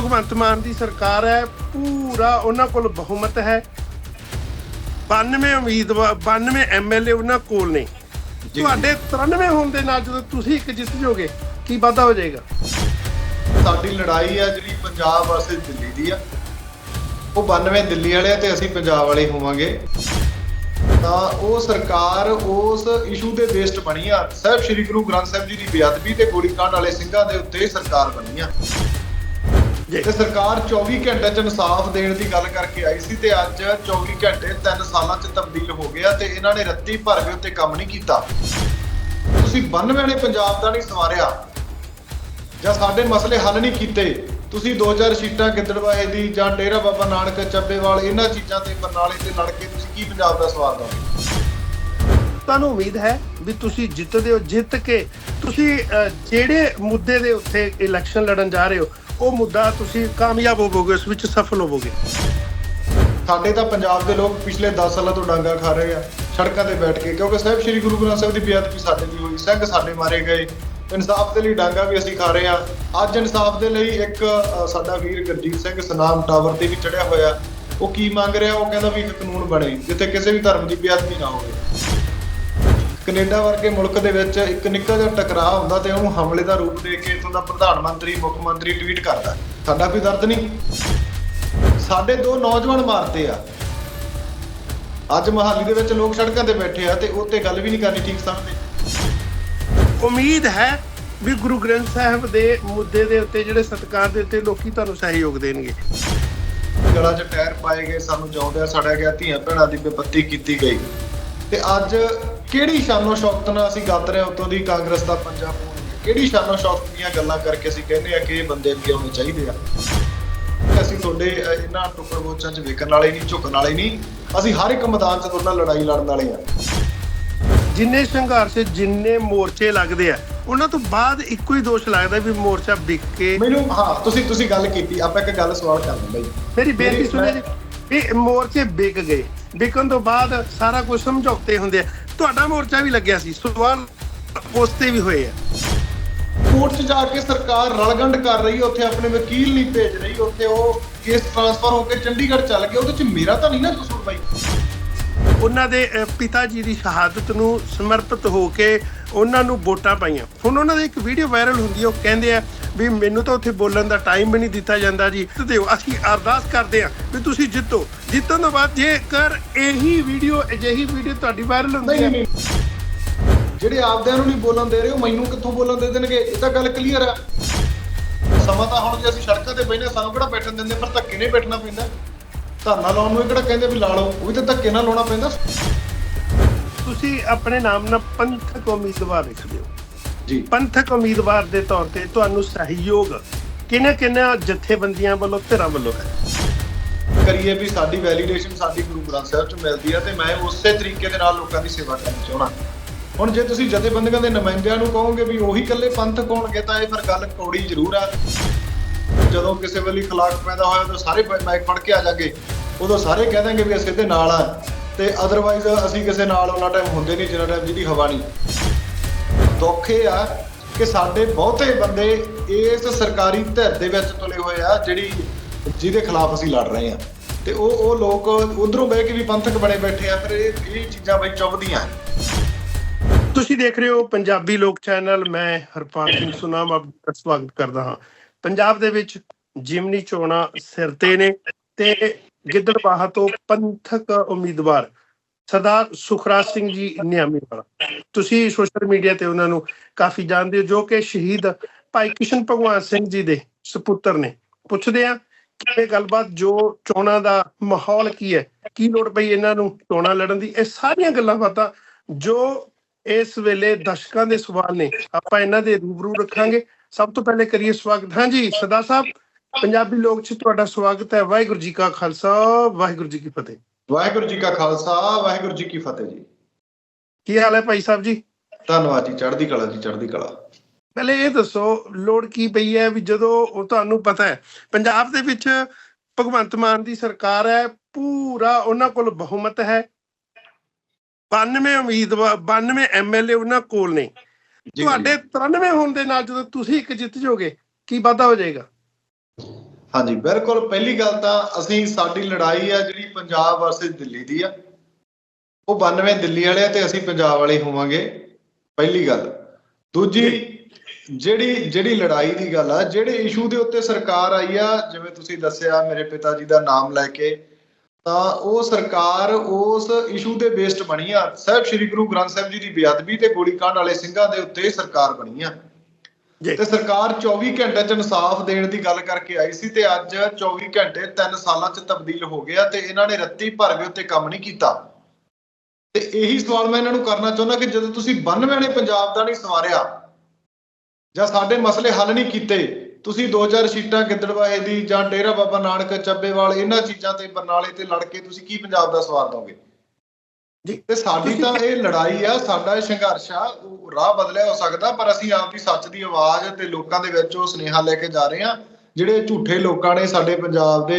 ਭਗਵੰਤ ਮਾਨ ਦੀ ਸਰਕਾਰ ਹੈ ਪੂਰਾ ਉਹਨਾਂ ਕੋਲ ਬਹੁਮਤ ਹੈ। 92 ਉਮੀਦਵਾਰ 92 ਐਮਐਲਏ ਉਹਨਾਂ ਕੋਲ ਨੇ। ਤੁਹਾਡੇ 93 ਹੋਣ ਦੇ ਨਾਲ ਜਦੋਂ ਤੁਸੀਂ ਇੱਕ ਜਿੱਤ ਜਾਓਗੇ ਕੀ ਵਾਧਾ ਹੋ ਜਾਏਗਾ? ਸਾਡੀ ਲੜਾਈ ਆ ਜਿਹੜੀ ਪੰਜਾਬ ਵਾਸਤੇ ਦਿੱਲੀ ਦੀ ਆ। ਉਹ 92 ਦਿੱਲੀ ਵਾਲੇ ਤੇ ਅਸੀਂ ਪੰਜਾਬ ਵਾਲੇ ਹੋਵਾਂਗੇ। ਤਾਂ ਉਹ ਸਰਕਾਰ ਉਸ ਇਸ਼ੂ ਦੇ ਬੇਸਡ ਬਣੀ ਆ। ਸਾਹਿਬ ਸ੍ਰੀ ਗੁਰੂ ਗ੍ਰੰਥ ਸਾਹਿਬ ਜੀ ਦੀ ਬੇਅਦਬੀ ਤੇ ਗੋਲੀकांड ਵਾਲੇ ਸਿੰਘਾਂ ਦੇ ਉੱਤੇ ਸਰਕਾਰ ਬਣੀ ਆ। ਤੇ ਸਰਕਾਰ 24 ਘੰਟੇ ਚ ਇਨਸਾਫ ਦੇਣ ਦੀ ਗੱਲ ਕਰਕੇ ਆਈ ਸੀ ਤੇ ਅੱਜ 24 ਘੰਟੇ 3 ਸਾਲਾਂ ਚ ਤਬਦੀਲ ਹੋ ਗਿਆ ਤੇ ਇਹਨਾਂ ਨੇ ਰੱਤੀ ਭਰ ਕੇ ਉੱਤੇ ਕੰਮ ਨਹੀਂ ਕੀਤਾ। ਤੁਸੀਂ 92 ਵਾਲੇ ਪੰਜਾਬ ਦਾ ਨਹੀਂ ਸਵਾਰਿਆ। ਜਾਂ ਸਾਡੇ ਮਸਲੇ ਹੱਲ ਨਹੀਂ ਕੀਤੇ। ਤੁਸੀਂ 2000 ਸੀਟਾਂ ਗਿੱਦੜਵਾਏ ਦੀ ਜਾਂ ਡੇਰਾ ਬਾਬਾ ਨਾਨਕ, ਚੱਬੇਵਾਲ, ਇਹਨਾਂ ਚੀਜ਼ਾਂ ਤੇ ਬਰਨਾਲੇ ਤੇ ਲੜ ਕੇ ਤੁਸੀਂ ਕੀ ਪੰਜਾਬ ਦਾ ਸਵਾਰ ਦੋਗੇ ਤੁਹਾਨੂੰ ਉਮੀਦ ਹੈ ਵੀ ਤੁਸੀਂ ਜਿੱਤਦੇ ਹੋ, ਜਿੱਤ ਕੇ ਤੁਸੀਂ ਜਿਹੜੇ ਮੁੱਦੇ ਦੇ ਉੱਤੇ ਇਲੈਕਸ਼ਨ ਲੜਨ ਜਾ ਰਹੇ ਹੋ ਉਹ ਮੁੱਦਾ ਤੁਸੀਂ ਕਾਮਯਾਬ ਹੋਵੋਗੇ, ਉਸ ਵਿੱਚ ਸਫਲ ਹੋਵੋਗੇ। ਸਾਡੇ ਤਾਂ ਪੰਜਾਬ ਦੇ ਲੋਕ ਪਿਛਲੇ 10 ਸਾਲਾਂ ਤੋਂ ਡਾਂਗਾ ਖਾ ਰਹੇ ਆ, ਸੜਕਾਂ ਤੇ ਬੈਠ ਕੇ, ਕਿਉਂਕਿ ਸਾਹਿਬ ਸ੍ਰੀ ਗੁਰੂ ਗ੍ਰੰਥ ਸਾਹਿਬ ਦੀ ਬੇਅਦਬੀ ਸਾਡੇ ਦੀ ਹੋਈ, ਸਿੰਘ ਸਾਡੇ ਮਾਰੇ ਗਏ। ਇਨਸਾਫ ਦੇ ਲਈ ਡਾਂਗਾ ਵੀ ਅਸੀਂ ਖਾ ਰਹੇ ਆ। ਅੱਜ ਇਨਸਾਫ ਦੇ ਲਈ ਇੱਕ ਸਾਡਾ ਵੀਰ ਗੁਰਜੀਤ ਸਿੰਘ ਸਨਾਮ ਟਾਵਰ ਤੇ ਵੀ ਚੜਿਆ ਹੋਇਆ। ਉਹ ਕੀ ਮੰਗ ਰਿਹਾ, ਉਹ ਕਹਿੰਦਾ ਵੀ ਇੱਕ ਕਾਨੂੰਨ ਬਣੇ, ਜਿੱਥੇ ਕਿਸੇ ਵੀ ਧਰਮ ਦੀ ਬੇਅਦਬੀ ਨਾ ਹੋਵੇ। ਕੈਨੇਡਾ ਵਰਗੇ ਮੁਲਕ ਦੇ ਵਿੱਚ ਇੱਕ ਨਿੱਕਾ ਜਿਹਾ ਟਕਰਾਅ ਹੁੰਦਾ ਤੇ ਉਹਨੂੰ ਹਮਲੇ ਦਾ ਰੂਪ ਦੇ ਕੇ ਇੱਥੋਂ ਦਾ ਪ੍ਰਧਾਨ ਮੰਤਰੀ ਮੁੱਖ ਮੰਤਰੀ ਟਵੀਟ ਕਰਦਾ। ਸਾਡਾ ਕੋਈ ਦਰਦ ਨਹੀਂ? ਸਾਡੇ ਦੋ ਨੌਜਵਾਨ ਮਾਰਤੇ ਆ। ਅੱਜ ਮਹਾਲੀ ਦੇ ਵਿੱਚ ਲੋਕ ਸੜਕਾਂ ਤੇ ਬੈਠੇ ਆ ਤੇ ਉੱਤੇ ਗੱਲ ਵੀ ਨਹੀਂ ਕਰਨੀ ਠੀਕ ਸਮਝਦੇ। ਉਮੀਦ ਹੈ ਵੀ ਗੁਰੂ ਗ੍ਰੰਥ ਸਾਹਿਬ ਦੇ ਮੁੱਦੇ ਦੇ ਉੱਤੇ ਜਿਹੜੇ ਸਤਕਾਰ ਦੇ ਉੱਤੇ ਲੋਕੀ ਤੁਹਾਨੂੰ ਸਹਿਯੋਗ ਦੇਣਗੇ। ਗਲਾਂ 'ਚ ਟਾਇਰ ਪਾਏ ਗਏ ਸਾਨੂੰ ਜਿਉਂਦਿਆਂ ਸੜਿਆ ਗਿਆ ਧੀਆਂ ਭੈਣਾਂ ਦੀ ਬੇਪੱਤੀ ਕੀਤੀ ਗਈ। ਤੇ ਅੱਜ ਕਿਹੜੀ ਸ਼ਾਨੋ ਸ਼ੌਕਤ ਨਾਲ ਅਸੀਂ ਗੱਤ ਰਹੇ ਹਾਂ ਉਤੋਂ ਦੀ ਕਾਂਗਰਸ ਦਾ ਪੰਜਾਬ ਕਿਹੜੀ ਸ਼ਾਨੋ ਸ਼ੌਕਤ ਦੀਆਂ ਗੱਲਾਂ ਕਰਕੇ ਅਸੀਂ ਕਹਿੰਦੇ ਆ ਕਿ ਇਹ ਬੰਦੇ ਅੱਗੇ ਆਉਣੇ ਚਾਹੀਦੇ ਆ? ਅਸੀਂ ਤੁਹਾਡੇ ਇਹਨਾਂ ਟੁੱਕਰ ਬੋਚਾਂ 'ਚ ਵੇਖਣ ਵਾਲੇ ਨਹੀਂ ਝੁਕਣ ਵਾਲੇ ਨਹੀਂ। ਅਸੀਂ ਹਰ ਇੱਕ ਮੈਦਾਨ 'ਚ ਤੁਹਾਡੇ ਲੜਾਈ ਲੜਨ ਵਾਲੇ ਆ। ਜਿੰਨੇ ਸੰਘਰਸ਼ ਜਿੰਨੇ ਮੋਰਚੇ ਲੱਗਦੇ ਆ ਉਹਨਾਂ ਤੋਂ ਬਾਅਦ ਇੱਕੋ ਹੀ ਦੋਸ਼ ਲੱਗਦਾ ਵੀ ਮੋਰਚਾ ਵਿਕ ਕੇ ਮੈਨੂੰ ਹਾਂ ਤੁਸੀਂ ਤੁਸੀਂ ਗੱਲ ਕੀਤੀ ਆਪਾਂ ਇੱਕ ਗੱਲ ਸਵਾਲ ਕਰ ਲੈਂਦੇ ਜੀ ਮੇਰੀ ਬੇਨਤੀ ਸੁਣਿਓ ਜੀ ਵੀ ਮੋਰਚੇ ਵਿਕ ਗਏ। ਵਿਕਣ ਤੋਂ ਬਾਅਦ ਸਾਰਾ ਕੁਝ ਸਮਝੌਤੇ ਹੁੰਦੇ ਆ। ਤੁਹਾਡਾ ਮੋਰਚਾ ਵੀ ਲੱਗਿਆ ਸੀ ਸਵਾਲ ਉਸ ਤੇ ਵੀ ਹੋਏ ਆ। ਕੋਰਟ 'ਚ ਜਾ ਕੇ ਸਰਕਾਰ ਰਲਗੰਡ ਕਰ ਰਹੀ ਹੈ ਉੱਥੇ ਆਪਣੇ ਵਕੀਲ ਨਹੀਂ ਭੇਜ ਰਹੀ ਉੱਥੇ ਉਹ ਕੇਸ ਟ੍ਰਾਂਸਫਰ ਹੋ ਕੇ ਚੰਡੀਗੜ੍ਹ ਚੱਲ ਗਿਆ ਉਹਦੇ 'ਚ ਮੇਰਾ ਤਾਂ ਨਹੀਂ ਨਾ ਕਸੂਰ ਬਾਈ। ਉਹਨਾਂ ਦੇ ਪਿਤਾ ਜੀ ਦੀ ਸ਼ਹਾਦਤ ਨੂੰ ਸਮਰਪਿਤ ਹੋ ਕੇ ਉਹਨਾਂ ਨੂੰ ਵੋਟਾਂ ਪਾਈਆਂ। ਹੁਣ ਉਹਨਾਂ ਦੀ ਇੱਕ ਵੀਡੀਓ ਵਾਇਰਲ ਹੁੰਦੀ ਹੈ ਉਹ ਕਹਿੰਦੇ ਆ ਵੀ ਮੈਨੂੰ ਤਾਂ ਉੱਥੇ ਬੋਲਣ ਦਾ ਟਾਈਮ ਵੀ ਨਹੀਂ ਦਿੱਤਾ ਜਾਂਦਾ ਜੀ। ਤੇ ਅਸੀਂ ਅਰਦਾਸ ਕਰਦੇ ਆ ਵੀ ਤੁਸੀਂ ਜਿੱਤੋ। ਜਿੱਤਣ ਤੋਂ ਬਾਅਦ ਜੇਕਰ ਇਹੀ ਵੀਡੀਓ ਅਜਿਹੀ ਵੀਡੀਓ ਤੁਹਾਡੀ ਵਾਇਰਲ ਹੁੰਦੀ ਨਹੀਂ ਹੈ ਨਹੀਂ। ਜਿਹੜੇ ਆਪਦਿਆਂ ਨੂੰ ਨਹੀਂ ਬੋਲਣ ਦੇ ਰਹੇ, ਉਹ ਮੈਨੂੰ ਕਿੱਥੋਂ ਬੋਲਣ ਦੇ ਦੇਣਗੇ? ਇਹ ਤਾਂ ਗੱਲ ਕਲੀਅਰ ਆ। ਸਮਾਂ ਤਾਂ ਹੁਣ ਜੇ ਅਸੀਂ ਸੜਕਾਂ ਤੇ ਬੈਠੇ ਸਾਨੂੰ ਕਿਹੜਾ ਬੈਠਣ ਦਿੰਦੇ ਪਰ ਧੱਕੇ ਨਹੀਂ ਬੈਠਣਾ ਪੈਂਦਾ। ਧਰਨਾ ਲਾਉਣ ਨੂੰ ਕਿਹੜਾ ਕਹਿੰਦੇ ਵੀ ਲਾ ਲਓ, ਉਹ ਵੀ ਤਾਂ ਧੱਕੇ ਨਾਲ ਲਾਉਣਾ ਪੈਂਦਾ। ਤੁਸੀਂ ਆਪਣੇ ਨਾਮ ਨਾਲ ਪੰਥਕ ਉਮੀਦਵਾਰ ਲਿਖਦੇ ਹੋ ਜੀ। ਪੰਥਕ ਉਮੀਦਵਾਰ ਦੇ ਤੌਰ ਤੇ ਤੁਹਾਨੂੰ ਸਹਿਯੋਗ ਕਿਹਨਾਂ ਕਿਹਨਾਂ ਜਥੇਬੰਦੀਆਂ ਵੱਲੋਂ ਧਿਰਾਂ ਵੱਲੋਂ ਹੈ? ਕਰੀਏ ਵੀ ਸਾਡੀ ਵੈਲੀਡੇਸ਼ਨ ਸਾਡੀ ਗੁਰੂ ਗ੍ਰੰਥ ਸਾਹਿਬ ਚ ਮਿਲਦੀ ਹੈ ਤੇ ਮੈਂ ਉਸੇ ਤਰੀਕੇ ਦੇ ਨਾਲ ਲੋਕਾਂ ਦੀ ਸੇਵਾ ਕਰਨੀ ਚਾਹਣਾ ਹੁਣ ਜੇ ਤੁਸੀਂ ਜਥੇਬੰਦੀਆਂ ਦੇ ਨੁਮਾਇੰਦਿਆਂ ਨੂੰ ਕਹੋਗੇ ਵੀ ਉਹੀ ਇਕੱਲੇ ਪੰਥ ਹੋਣਗੇ ਤਾਂ ਇਹ ਫਿਰ ਗੱਲ ਕੌੜੀ ਜ਼ਰੂਰ ਆ। ਜਦੋਂ ਕਿਸੇ ਵੇਲੇ ਖਲਾਕ ਪੈਦਾ ਹੋਇਆ ਤਾਂ ਸਾਰੇ ਮਾਈਕ ਫੜ ਕੇ ਆ ਜਾਗੇ। ਉਦੋਂ ਸਾਰੇ ਕਹਿ ਦਾਂਗੇ ਵੀ ਅਸੀਂ ਇਹਦੇ ਨਾਲ ਆ। ਤੇ ਅਦਰਵਾਈਜ਼ ਅਸੀਂ ਕਿਸੇ ਨਾਲ ਉਹਨਾਂ ਟਾਈਮ ਹੁੰਦੇ ਨਹੀਂ ਜਿੰਨਾ ਟਾਈਮ ਜਿਹਦੀ ਹਵਾ ਨਹੀਂ। ਦੁੱਖ ਇਹ ਆ ਕਿ ਸਾਡੇ ਬਹੁਤੇ ਬੰਦੇ ਇਸ ਸਰਕਾਰੀ ਧਿਰ ਦੇ ਵਿੱਚ ਤੁਲੇ ਹੋਏ ਆ, ਜਿਹੜੀ ਜਿਹਦੇ ਖਿਲਾਫ ਅਸੀਂ ਲੜ ਰਹੇ ਆ। ਤੇ ਉਹ ਉਹ ਲੋਕ ਉਧਰੋਂ ਬਹਿ ਕੇ ਵੀ ਪੰਥਕ ਬਣੇ ਬੈਠੇ ਆ, ਫਿਰ ਇਹ ਇਹ ਚੀਜ਼ਾਂ ਬਈ ਚੁੱਭਦੀਆਂ ਤੁਸੀਂ ਦੇਖ ਰਹੇ ਹੋ ਪੰਜਾਬੀ ਲੋਕ ਚੈਨਲ, ਮੈਂ ਹਰਪਾਲ ਸਿੰਘ ਸੁਨਾਮ ਆਪ ਦਾ ਸਵਾਗਤ ਕਰਦਾ ਹਾਂ। ਪੰਜਾਬ ਦੇ ਵਿੱਚ ਜਿਮਨੀ ਚੋਣਾਂ ਸਿਰ ਤੇ ਨੇ ਤੇ ਗਿੱਦੜਬਾਹਾ ਤੋਂ ਪੰਥਕ ਉਮੀਦਵਾਰ ਸਰਦਾਰ ਸੁਖਰਾਜ ਸਿੰਘ ਜੀ ਨਿਆਮੀ ਵਾਲਾ। ਤੁਸੀਂ ਸੋਸ਼ਲ ਮੀਡੀਆ ਤੇ ਉਹਨਾਂ ਨੂੰ ਕਾਫੀ ਜਾਣਦੇ ਹੋ, ਜੋ ਕਿ ਸ਼ਹੀਦ ਭਾਈ ਕਿਸ਼ਨ ਭਗਵਾਨ ਸਿੰਘ ਜੀ ਦੇ ਸੁਪੁੱਤਰ ਨੇ। ਪੁੱਛਦੇ ਆ ਕਿ ਇਹ ਗੱਲਬਾਤ, ਜੋ ਚੋਣਾਂ ਦਾ ਮਾਹੌਲ ਕੀ ਹੈ, ਕੀ ਲੋੜ ਪਈ ਇਹਨਾਂ ਨੂੰ ਚੋਣਾਂ ਲੜਨ ਦੀ? ਇਹ ਸਾਰੀਆਂ ਗੱਲਾਂ ਬਾਤਾਂ ਜੋ ਇਸ ਵੇਲੇ ਦਰਸ਼ਕਾਂ ਦੇ ਸਵਾਲ ਨੇ, ਆਪਾਂ ਇਹਨਾਂ ਦੇ ਰੂਬਰੂ ਰੱਖਾਂਗੇ। ਸਭ ਤੋਂ ਪਹਿਲੇ ਕਰੀਏ ਸਵਾਗਤ। ਹਾਂਜੀ ਸਦਾ ਸਾਹਿਬ ਪੰਜਾਬੀ ਲੋਕ ਚ ਤੁਹਾਡਾ ਸਵਾਗਤ ਹੈ। ਵਾਹਿਗੁਰੂ ਜੀ ਕਾ ਖਾਲਸਾ ਵਾਹਿਗੁਰੂ ਜੀ ਕੀ ਫਤਿਹ। ਵਾਹਿਗੁਰੂ ਜੀ ਕਾ ਖਾਲਸਾ ਵਾਹਿਗੁਰੂ ਜੀ ਕੀ ਫਤਿਹ ਜੀ। ਕੀ ਹਾਲ ਹੈ ਭਾਈ ਸਾਹਿਬ ਜੀ? ਧੰਨਵਾਦ ਜੀ ਚੜ੍ਹਦੀ ਕਲਾ ਜੀ ਚੜ੍ਹਦੀ ਕਲਾ। ਪਹਿਲੇ ਇਹ ਦੱਸੋ ਲੋੜ ਕੀ ਪਈ ਹੈ ਵੀ ਜਦੋਂ ਉਹ ਤੁਹਾਨੂੰ ਪਤਾ ਹੈ ਪੰਜਾਬ ਦੇ ਵਿੱਚ ਭਗਵੰਤ ਮਾਨ ਦੀ ਸਰਕਾਰ ਹੈ ਪੂਰਾ ਉਹਨਾਂ ਕੋਲ ਬਹੁਮਤ ਹੈ। 92 ਉਮੀਦਵਾਰ 92 ਐਮਐਲਏ ਉਹਨਾਂ ਕੋਲ ਨੇ। ਤੁਹਾਡੇ 93 ਹੋਣ ਦੇ ਨਾਲ ਜਦੋਂ ਤੁਸੀਂ ਇੱਕ ਜਿੱਤ ਜਾਓਗੇ ਕੀ ਵਾਧਾ ਹੋ ਜਾਏਗਾ? ਹਾਂਜੀ, ਬਿਲਕੁਲ, ਪਹਿਲੀ ਗੱਲ ਤਾਂ ਅਸੀਂ, ਸਾਡੀ ਲੜਾਈ ਆ ਜਿਹੜੀ ਪੰਜਾਬ ਵਰਸਸ ਦਿੱਲੀ ਦੀ ਆ, ਉਹ 92 ਦਿੱਲੀ ਵਾਲੇ ਆ ਤੇ ਅਸੀਂ ਪੰਜਾਬ ਵਾਲੇ ਹੋਵਾਂਗੇ, ਪਹਿਲੀ ਗੱਲ। ਦੂਜੀ, ਜਿਹੜੀ ਜਿਹੜੀ ਲੜਾਈ ਦੀ ਗੱਲ ਆ, ਜਿਹੜੇ ਇਸ਼ੂ ਦੇ ਉੱਤੇ ਸਰਕਾਰ ਆਈ ਆ, ਜਿਵੇਂ ਤੁਸੀਂ ਦੱਸਿਆ, ਮੇਰੇ ਪਿਤਾ ਜੀ ਦਾ ਨਾਮ ਲੈ ਕੇ, ਤਾਂ ਉਹ ਸਰਕਾਰ ਉਸ ਇਸ਼ੂ ਦੇ ਬੇਸਡ ਬਣੀ ਆ। ਸਾਹਿਬ, ਸ੍ਰੀ ਗੁਰੂ ਗ੍ਰੰਥ ਸਾਹਿਬ ਜੀ ਦੀ ਬੇਅਦਬੀ ਤੇ ਗੋਲੀकांड ਵਾਲੇ ਸਿੰਘਾਂ ਦੇ ਉੱਤੇ ਸਰਕਾਰ ਬਣੀ ਆ। ਤੇ ਸਰਕਾਰ 24 ਘੰਟੇ ਚ ਇਨਸਾਫ ਦੇਣ ਦੀ ਗੱਲ ਕਰਕੇ ਆਈ ਸੀ ਤੇ ਅੱਜ 24 ਘੰਟੇ 3 ਸਾਲਾਂ ਚ ਤਬਦੀਲ ਹੋ ਗਿਆ ਤੇ ਇਹਨਾਂ ਨੇ ਰੱਤੀ ਭਰ ਕੇ ਉੱਤੇ ਕੰਮ ਨਹੀਂ ਕੀਤਾ। ਤੇ ਇਹੀ ਸਵਾਲ ਮੈਂ ਇਹਨਾਂ ਨੂੰ ਕਰਨਾ ਚਾਹੁੰਦਾ ਕਿ ਜਦੋਂ ਤੁਸੀਂ 92 ਨੇ ਪੰਜਾਬ ਦਾ ਨਹੀਂ ਸਵਾਰਿਆ ਜਾਂ ਸਾਡੇ ਮਸਲੇ ਹੱਲ ਨਹੀਂ ਕੀਤੇ, ਤੁਸੀਂ 2000 ਸੀਟਾਂ ਗਿੱਦੜਵਾਹੇ ਦੀ ਜਾਂ ਡੇਰਾ ਬਾਬਾ ਨਾਨਕ, ਚੱਬੇਵਾਲ, ਇਹਨਾਂ ਚੀਜ਼ਾਂ ਤੇ ਬਰਨਾਲੇ ਤੇ ਲੜ ਕੇ ਤੁਸੀਂ ਕੀ ਪੰਜਾਬ ਦਾ ਸਵਾਰ ਦੋਗੇ? ਜੀ, ਤੇ ਸਾਡੀ ਤਾਂ ਇਹ ਲੜਾਈ ਆ, ਸਾਡਾ ਇਹ ਸੰਘਰਸ਼ ਆ, ਉਹ ਰਾਹ ਬਦਲਿਆ ਹੋ ਸਕਦਾ, ਪਰ ਅਸੀਂ ਆਪ ਦੀ ਸੱਚ ਦੀ ਆਵਾਜ਼ ਤੇ ਲੋਕਾਂ ਦੇ ਵਿੱਚ ਉਹ ਸੁਨੇਹਾ ਲੈ ਕੇ ਜਾ ਰਹੇ ਆ ਜਿਹੜੇ ਝੂਠੇ ਲੋਕਾਂ ਨੇ ਸਾਡੇ ਪੰਜਾਬ ਦੇ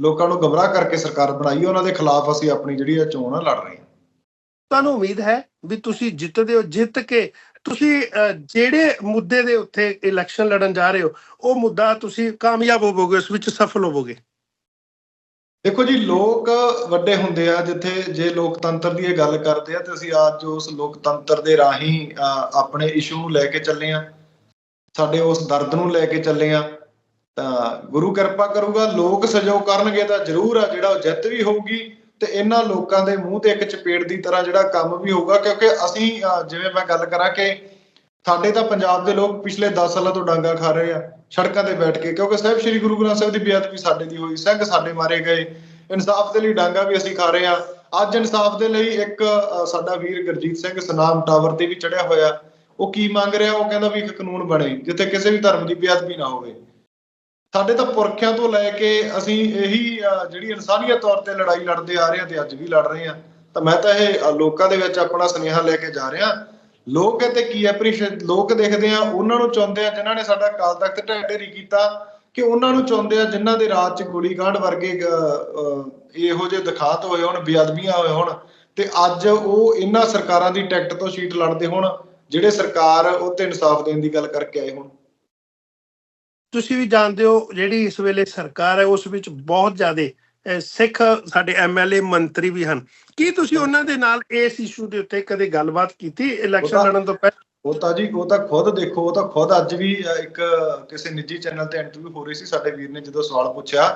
ਲੋਕਾਂ ਨੂੰ ਗਮਰਾਹ ਕਰਕੇ ਸਰਕਾਰ ਬਣਾਈ, ਉਹਨਾਂ ਦੇ ਖਿਲਾਫ ਅਸੀਂ ਆਪਣੀ ਜਿਹੜੀ ਆ ਚੋਣ ਲੜ ਰਹੇ ਹਾਂ। ਤੁਹਾਨੂੰ ਉਮੀਦ ਹੈ ਵੀ ਤੁਸੀਂ ਜਿੱਤਦੇ ਹੋ, ਜਿੱਤ ਕੇ ਤੁਸੀਂ ਜਿਹੜੇ ਮੁੱਦੇ ਦੇ ਉੱਤੇ ਇਲੈਕਸ਼ਨ ਲੜਨ ਜਾ ਰਹੇ ਹੋ, ਉਹ ਮੁੱਦਾ ਤੁਸੀਂ ਕਾਮਯਾਬ ਹੋਵੋਗੇ, ਉਸ ਵਿੱਚ ਸਫਲ ਹੋਵੋਗੇ? ਦੇਖੋ ਜੀ ਲੋਕ ਵੱਡੇ ਹੁੰਦੇ ਆ ਜਿੱਥੇ ਜੇ ਲੋਕਤੰਤਰ ਦੀ ਇਹ ਗੱਲ ਕਰਦੇ ਆ ਤੇ ਅਸੀਂ ਅੱਜ ਉਸ ਲੋਕਤੰਤਰ ਦੇ ਰਾਹੀਂ ਅਹ, ਆਪਣੇ ਇਸ਼ੂ ਨੂੰ ਲੈ ਕੇ ਚੱਲੇ ਆ ਸਾਡੇ ਉਸ ਦਰਦ ਨੂੰ ਲੈ ਕੇ ਚੱਲੇ ਆ ਤਾਂ ਗੁਰੂ ਕਿਰਪਾ ਕਰੂਗਾ ਲੋਕ ਸਹਿਯੋਗ ਕਰਨਗੇ ਤਾਂ ਜ਼ਰੂਰ ਆ ਜਿਹੜਾ ਉਹ ਜਿੱਤ ਵੀ ਹੋਊਗੀ ਤੇ ਇਹਨਾਂ ਲੋਕਾਂ ਦੇ ਮੂੰਹ ਤੇ ਇੱਕ ਚਪੇੜ ਦੀ ਤਰ੍ਹਾਂ ਜਿਹੜਾ ਕੰਮ ਵੀ ਹੋਊਗਾ ਕਿਉਂਕਿ ਅਸੀਂ ਜਿਵੇਂ ਮੈਂ ਗੱਲ ਕਰਾਂ ਕਿ ਸਾਡੇ ਤਾਂ ਪੰਜਾਬ ਦੇ ਲੋਕ ਪਿਛਲੇ 10 ਸਾਲਾਂ ਤੋਂ ਡਾਂਗਾ ਖਾ ਰਹੇ ਆ ਸੜਕਾਂ ਤੇ ਬੈਠ ਕੇ, ਕਿਉਂਕਿ ਸਾਹਿਬ ਸ੍ਰੀ ਗੁਰੂ ਗ੍ਰੰਥ ਸਾਹਿਬ ਦੀ ਬੇਅਦਬੀ ਸਾਡੇ ਦੀ ਹੋਈ, ਸਿੰਘ ਸਾਡੇ ਮਾਰੇ ਗਏ, ਇਨਸਾਫ ਦੇ ਲਈ ਡਾਂਗਾ ਵੀ ਅਸੀਂ ਖਾ ਰਹੇ ਆ ਅੱਜ ਇਨਸਾਫ ਦੇ ਲਈ ਇੱਕ ਸਾਡਾ ਵੀਰ ਗੁਰਜੀਤ ਸਿੰਘ ਸਨਾਮ ਟਾਵਰ ਤੇ ਵੀ ਚੜਿਆ ਹੋਇਆ, ਉਹ ਕੀ ਮੰਗ ਰਿਹਾ, ਉਹ ਕਹਿੰਦਾ ਵੀ ਇੱਕ ਕਾਨੂੰਨ ਬਣੇ, ਜਿੱਥੇ ਕਿਸੇ ਵੀ ਧਰਮ ਦੀ ਬੇਅਦਬੀ ਨਾ ਹੋਵੇ। ਸਾਡੇ ਤਾਂ ਪੁਰਖਿਆਂ ਤੋਂ ਲੈ ਕੇ ਅਸੀਂ ਇਹੀ ਜਿਹੜੀ ਇਨਸਾਨੀਅਤ ਤੌਰ ਤੇ ਲੜਾਈ ਲੜਦੇ ਆ ਰਹੇ ਹਾਂ ਤੇ ਅੱਜ ਵੀ ਲੜ ਰਹੇ ਹਾਂ। ਤਾਂ ਮੈਂ ਤਾਂ ਇਹ ਲੋਕਾਂ ਦੇ ਵਿੱਚ ਆਪਣਾ ਸੁਨੇਹਾ ਲੈ ਕੇ ਜਾ ਰਿਹਾ ਲੋਕ ਤੇ ਕੀ ਐਪਰੀਸ਼ੀਏਟ ਲੋਕ ਦੇਖਦੇ ਆ, ਉਹਨਾਂ ਨੂੰ ਚਾਹੁੰਦੇ ਆ ਜਿਨ੍ਹਾਂ ਨੇ ਸਾਡਾ ਕਾਲ ਤਖਤ ਢਹਿ ਕੀਤਾ, ਕਿ ਉਹਨਾਂ ਨੂੰ ਚਾਹੁੰਦੇ ਆ ਜਿਨ੍ਹਾਂ ਦੇ ਰਾਜ 'ਚ ਗੋਲੀकांड ਵਰਗੇ ਇਹੋ ਜਿਹੇ ਦਿਖਾਤ ਹੋਏ ਹੋਣ, ਬੇਅਦਬੀਆਂ ਹੋਏ ਹੋਣ, ਤੇ ਅੱਜ ਉਹ ਇਹਨਾਂ ਸਰਕਾਰਾਂ ਦੀ ਟਿਕਟ ਤੋਂ ਸੀਟ ਲੜਦੇ ਹੋਣ, ਜਿਹੜੇ ਸਰਕਾਰ ਉਹ ਤੇ ਇਨਸਾਫ ਦੇਣ ਦੀ ਗੱਲ ਕਰਕੇ ਆਏ ਹੋਣ। ਤੁਸੀਂ ਵੀ ਜਾਣਦੇ ਹੋ, ਜਿਹੜੀ ਇਸ ਵੇਲੇ ਸਰਕਾਰ ਹੈ, ਉਸ ਵਿੱਚ ਬਹੁਤ ਜ਼ਿਆਦਾ ਸਿੱਖ ਸਾਡੇ ਐਮਐਲਏ ਮੰਤਰੀ ਵੀ ਹਨ। ਕੀ ਤੁਸੀਂ ਉਹਨਾਂ ਦੇ ਨਾਲ ਇਸ ਇਸ਼ੂ ਦੇ ਉੱਤੇ ਕਦੇ ਗੱਲਬਾਤ ਕੀਤੀ? ਇਲੈਕਸ਼ਨ ਲੜਨ ਤੋਂ ਪਹਿਲਾਂ? ਉਹ ਤਾਂ ਜੀ ਉਹ ਤਾਂ ਖੁਦ ਦੇਖੋ ਉਹ ਤਾਂ ਖੁਦ ਅੱਜ ਵੀ ਇੱਕ ਕਿਸੇ ਨਿੱਜੀ ਚੈਨਲ ਤੇ ਇੰਟਰਵਿਊ ਹੋ ਰਹੀ ਸੀ ਸਾਡੇ ਵੀਰ ਨੇ ਜਦੋਂ ਸਵਾਲ ਪੁੱਛਿਆ